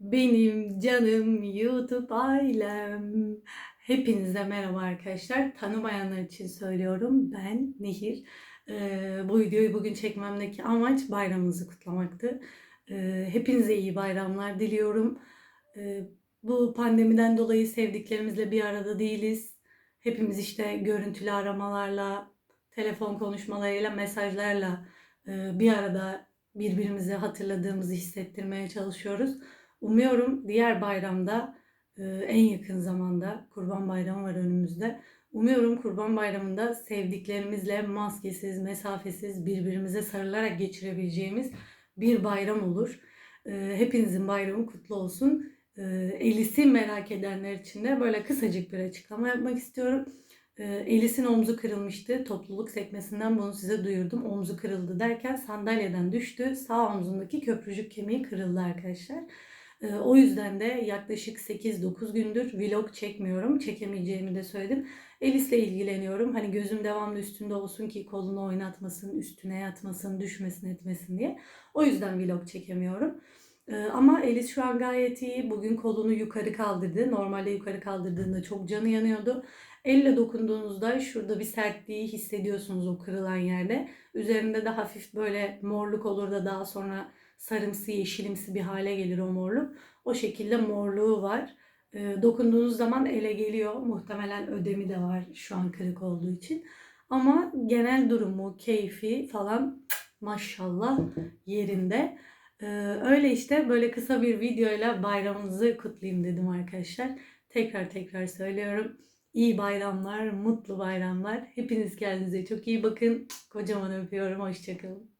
Benim canım YouTube ailem. Hepinize merhaba arkadaşlar. Tanımayanlar için söylüyorum. Ben Nehir. Ee, bu videoyu bugün çekmemdeki amaç bayramınızı kutlamaktı. Ee, hepinize iyi bayramlar diliyorum. Ee, bu pandemiden dolayı sevdiklerimizle bir arada değiliz. Hepimiz işte görüntülü aramalarla, telefon konuşmalarıyla, mesajlarla e, bir arada birbirimizi hatırladığımızı hissettirmeye çalışıyoruz. Umuyorum diğer bayramda e, en yakın zamanda Kurban Bayramı var önümüzde. Umuyorum Kurban Bayramı'nda sevdiklerimizle maskesiz, mesafesiz birbirimize sarılarak geçirebileceğimiz bir bayram olur. E, Hepinizin bayramı kutlu olsun. E, Elis'i merak edenler için de böyle kısacık bir açıklama yapmak istiyorum. Elis'in omzu kırılmıştı. Topluluk sekmesinden bunu size duyurdum. Omzu kırıldı derken sandalyeden düştü. Sağ omzundaki köprücük kemiği kırıldı arkadaşlar. Ee, O yüzden de yaklaşık 8-9 gündür vlog çekmiyorum. Çekemeyeceğimi de söyledim. Elis'le ilgileniyorum. Hani gözüm devamlı üstünde olsun ki kolunu oynatmasın, üstüne yatmasın, düşmesin etmesin diye. O yüzden vlog çekemiyorum. Ee, Ama Elis şu an gayet iyi. Bugün kolunu yukarı kaldırdı. Normalde yukarı kaldırdığında çok canı yanıyordu. Elle dokunduğunuzda şurada bir sertliği hissediyorsunuz o kırılan yerde. Üzerinde de hafif böyle morluk olur da daha sonra sarımsı yeşilimsi bir hale gelir o morluk. O şekilde morluğu var. E, dokunduğunuz zaman ele geliyor. Muhtemelen ödemi de var şu an kırık olduğu için. Ama genel durumu, keyfi falan maşallah yerinde. E, öyle işte böyle kısa bir videoyla bayramınızı kutlayayım dedim arkadaşlar. Tekrar tekrar söylüyorum. İyi bayramlar, mutlu bayramlar. Hepiniz kendinize çok iyi bakın. Kocaman öpüyorum. Hoşçakalın.